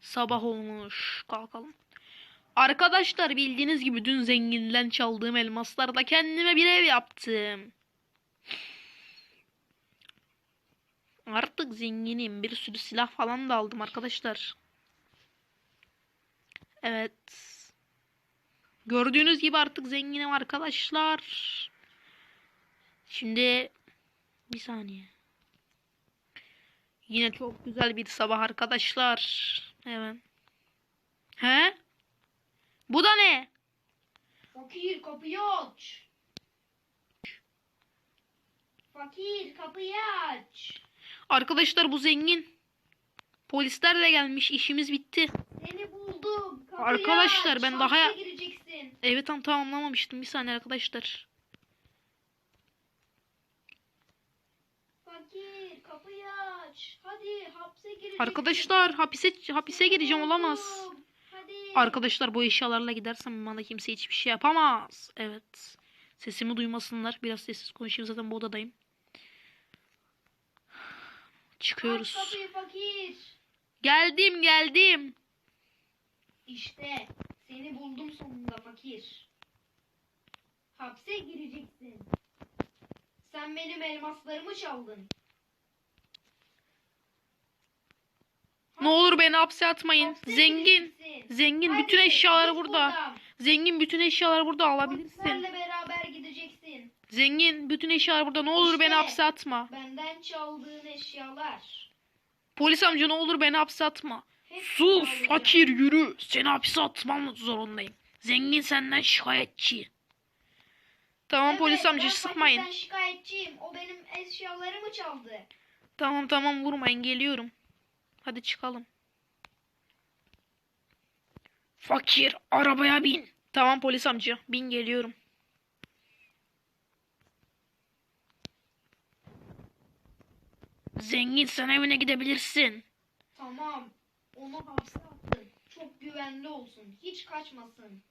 Sabah olmuş. Kalkalım. Arkadaşlar bildiğiniz gibi dün zenginden çaldığım elmaslarla kendime bir ev yaptım. Artık zenginim. Bir sürü silah falan da aldım arkadaşlar. Evet. Gördüğünüz gibi artık zenginim arkadaşlar. Şimdi bir saniye. Yine çok güzel bir sabah arkadaşlar. Hemen. He? Bu da ne? Fakir kapıyı aç. Fakir kapıyı aç. Arkadaşlar bu zengin. Polislerle gelmiş. işimiz bitti. Seni buldum. Kapıyı Arkadaşlar, aç. ben daha- gireceksin. Evet tam tamamlamamıştım. Bir saniye arkadaşlar. Fakir kapıyı aç. Hadi hapse gireceksin. Arkadaşlar hapise hapise gireceğim olamaz. Hadi. Arkadaşlar bu eşyalarla gidersem bana kimse hiçbir şey yapamaz. Evet. Sesimi duymasınlar. Biraz sessiz konuşayım zaten bu odadayım. Aç Çıkıyoruz. kapıyı fakir. Geldim geldim. İşte seni buldum sonunda fakir. Hapse gireceksin. Sen benim elmaslarımı çaldın. Ne olur beni hapse atmayın. Hapse Zengin. gireceksin. Zengin Hadi, bütün eşyaları burada. buradan. Zengin bütün eşyaları burada alabilirsin. Polislerle beraber gideceksin. Zengin bütün eşyalar burada. Ne olur beni İşte. hapse atma. Benden çaldığın eşyalar. Polis amca ne olur beni hapse atma. Hepsini Sus alacağım. fakir yürü. Seni hapse atmam zorundayım. Zengin senden şikayetçi. Tamam Evet, polis amca ben sıkmayın. fakirden şikayetçiyim. O benim eşyalarımı çaldı. Tamam tamam vurmayın geliyorum. Hadi çıkalım. Fakir arabaya bin. Tamam polis amca bin geliyorum. Zengin sen evine gidebilirsin. Tamam. Onu hapse attım. Çok güvenli olsun. Hiç kaçmasın.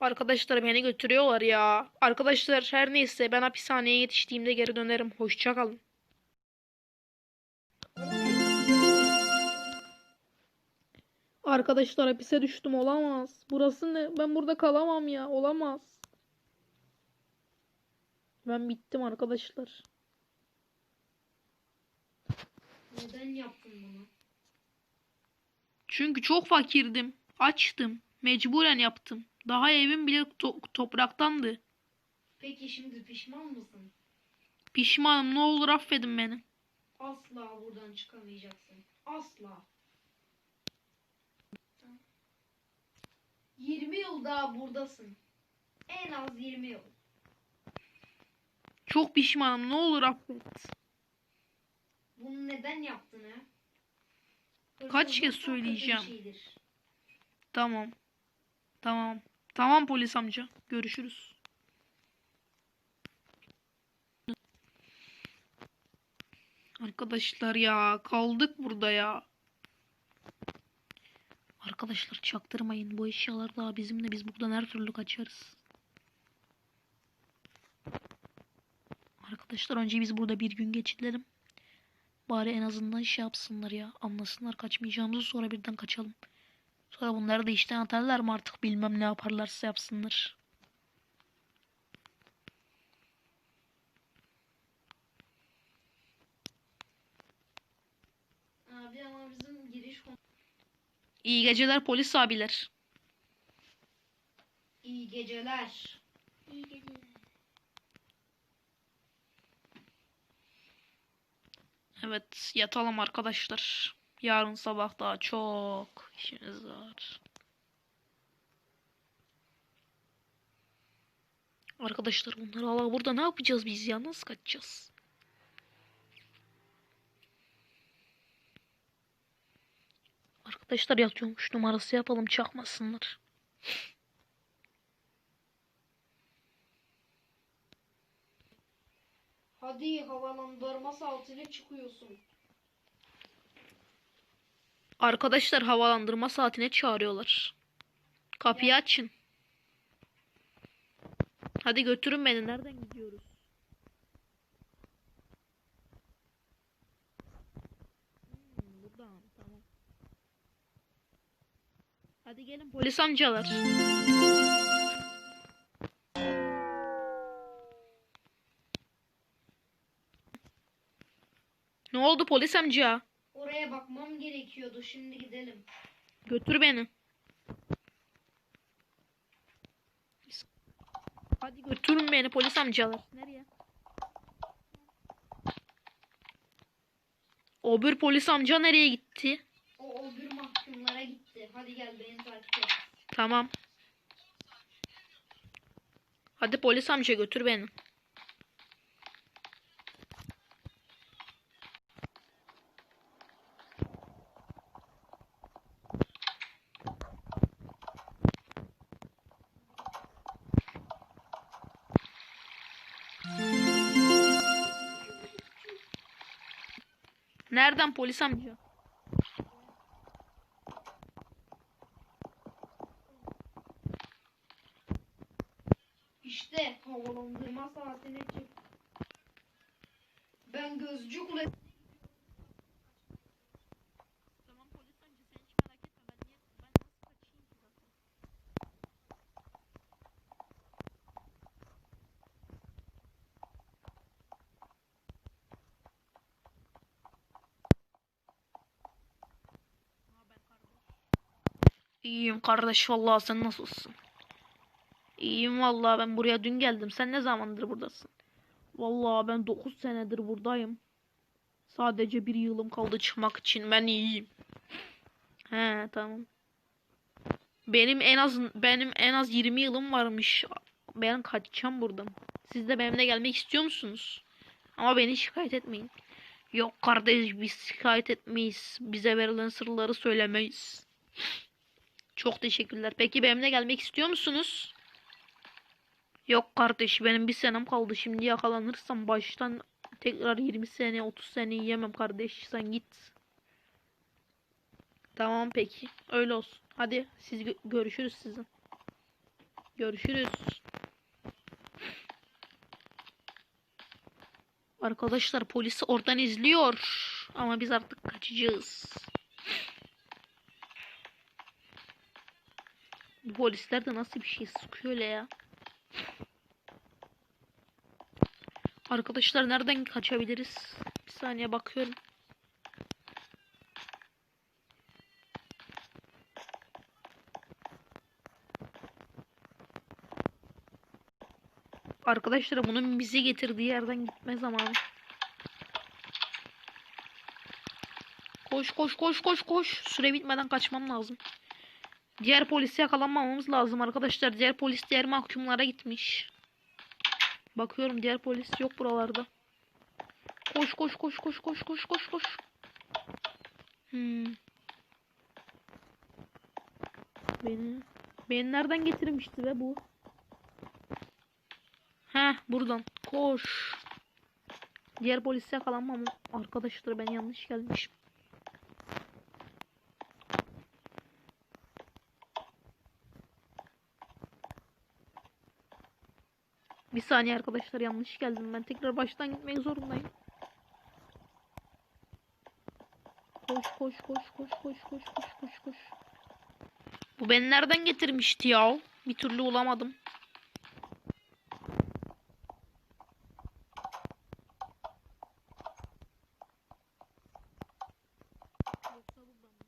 Arkadaşlar beni götürüyorlar ya. Arkadaşlar her neyse ben hapishaneye yetiştiğimde geri dönerim. Hoşça Arkadaşlar hapise düştüm olamaz. Burası ne? Ben burada kalamam ya. Olamaz. Ben bittim arkadaşlar. Neden yaptın bunu? Çünkü çok fakirdim. Açtım. Mecburen yaptım. Daha evim bile to- topraktandı. Peki şimdi pişman mısın? Pişmanım. Ne olur affedin beni. Asla buradan çıkamayacaksın. Asla. 20 yıl daha buradasın. En az 20 yıl. Çok pişmanım. Ne olur affet. Bunu neden yaptın ha? Kaç kez söyleyeceğim? Tamam. Tamam. Tamam polis amca. Görüşürüz. Arkadaşlar ya kaldık burada ya. Arkadaşlar çaktırmayın. Bu eşyalar daha bizimle. Biz buradan her türlü kaçarız. Arkadaşlar önce biz burada bir gün geçirelim. Bari en azından şey yapsınlar ya. Anlasınlar kaçmayacağımızı sonra birden kaçalım. Sonra bunları da işten atarlar mı artık bilmem ne yaparlarsa yapsınlar. İyi geceler polis abiler. İyi geceler. İyi geceler. Evet yatalım arkadaşlar. Yarın sabah daha çok işimiz var. Arkadaşlar bunları hala burada ne yapacağız biz ya? Nasıl kaçacağız? Arkadaşlar yatıyormuş numarası yapalım çakmasınlar. Hadi havalandırma saatine çıkıyorsun. Arkadaşlar havalandırma saatine çağırıyorlar. Kapıyı açın. Hadi götürün beni. Nereden gidiyoruz? Hmm. Hadi gelin polis amcalar. Ne oldu polis amca? Oraya bakmam gerekiyordu. Şimdi gidelim. Götür beni. Hadi götürün beni polis amcalar. Nereye? O bir polis amca nereye gitti? Hadi gel beni takip et. Tamam. Hadi polis amca götür beni. Nereden polis amca? İşte havalandırma saatine çık. Ben gözcü kulesi Tamam polis amca sen hiç merak etme ben niye ben nasıl kaçayım ki zaten. İyiyim kardeş vallahi sen nasılsın? İyiyim vallahi ben buraya dün geldim. Sen ne zamandır buradasın? Vallahi ben 9 senedir buradayım. Sadece bir yılım kaldı çıkmak için. Ben iyiyim. He tamam. Benim en az benim en az 20 yılım varmış. Ben kaçacağım buradan. Siz de benimle gelmek istiyor musunuz? Ama beni şikayet etmeyin. Yok kardeş biz şikayet etmeyiz. Bize verilen sırları söylemeyiz. Çok teşekkürler. Peki benimle gelmek istiyor musunuz? Yok kardeş benim bir senem kaldı. Şimdi yakalanırsam baştan tekrar 20 sene 30 sene yiyemem kardeş. Sen git. Tamam peki. Öyle olsun. Hadi siz gö- görüşürüz sizin. Görüşürüz. Arkadaşlar polisi oradan izliyor. Ama biz artık kaçacağız. Bu polisler de nasıl bir şey sıkıyor ya. Arkadaşlar nereden kaçabiliriz? Bir saniye bakıyorum. Arkadaşlar bunun bizi getirdiği yerden gitme zamanı. Koş koş koş koş koş. Süre bitmeden kaçmam lazım. Diğer polisi yakalanmamamız lazım arkadaşlar. Diğer polis diğer mahkumlara gitmiş. Bakıyorum diğer polis yok buralarda. Koş koş koş koş koş koş koş koş. Hmm. Beni beni nereden getirmişti be bu? Heh buradan. Koş. Diğer polisi yakalanmam. Arkadaşlar ben yanlış gelmişim. Bir saniye arkadaşlar yanlış geldim. Ben tekrar baştan gitmek zorundayım. Koş koş koş koş koş koş koş koş koş. Bu beni nereden getirmişti ya? Bir türlü bulamadım. Yoksa buradan mı?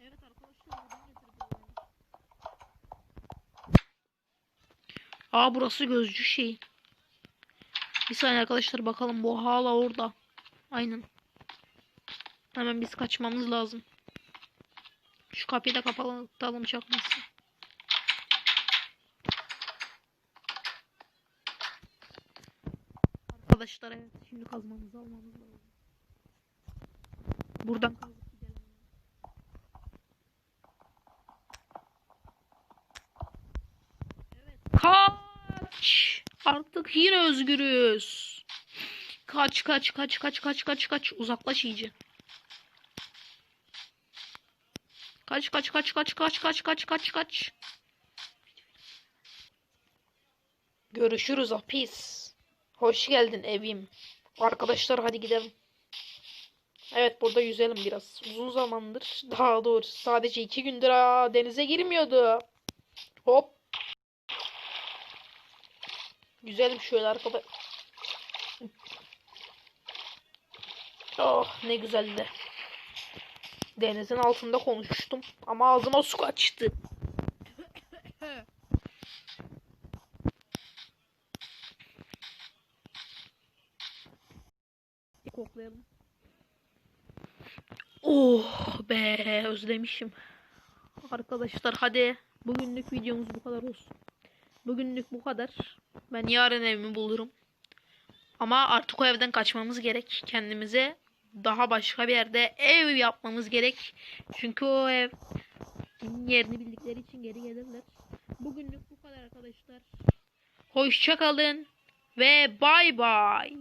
Evet arkadaşlar buradan getirdi beni. Aa burası gözcü şey. Bir saniye arkadaşlar bakalım bu hala orada. Aynen. Hemen biz kaçmamız lazım. Şu kapıyı da kapatalım çakması. Arkadaşlar evet şimdi kazmamızı almamız lazım. Buradan kazıp gidelim. Evet. Kaç! Artık yine özgürüz. Kaç kaç kaç kaç kaç kaç kaç uzaklaş iyice. Kaç kaç kaç kaç kaç kaç kaç kaç kaç. Görüşürüz hapis. Hoş geldin evim. Arkadaşlar hadi gidelim. Evet burada yüzelim biraz. Uzun zamandır daha doğrusu sadece iki gündür aa, denize girmiyordu. Hop. Yüzelim şöyle arkada. Oh ne güzeldi. Denizin altında konuştum ama ağzıma su kaçtı. Koklayalım. Oh be özlemişim. Arkadaşlar hadi bugünlük videomuz bu kadar olsun. Bugünlük bu kadar. Ben yarın evimi bulurum. Ama artık o evden kaçmamız gerek. Kendimize daha başka bir yerde ev yapmamız gerek. Çünkü o ev yerini bildikleri için geri gelirler. Bugünlük bu kadar arkadaşlar. Hoşça kalın ve bay bay.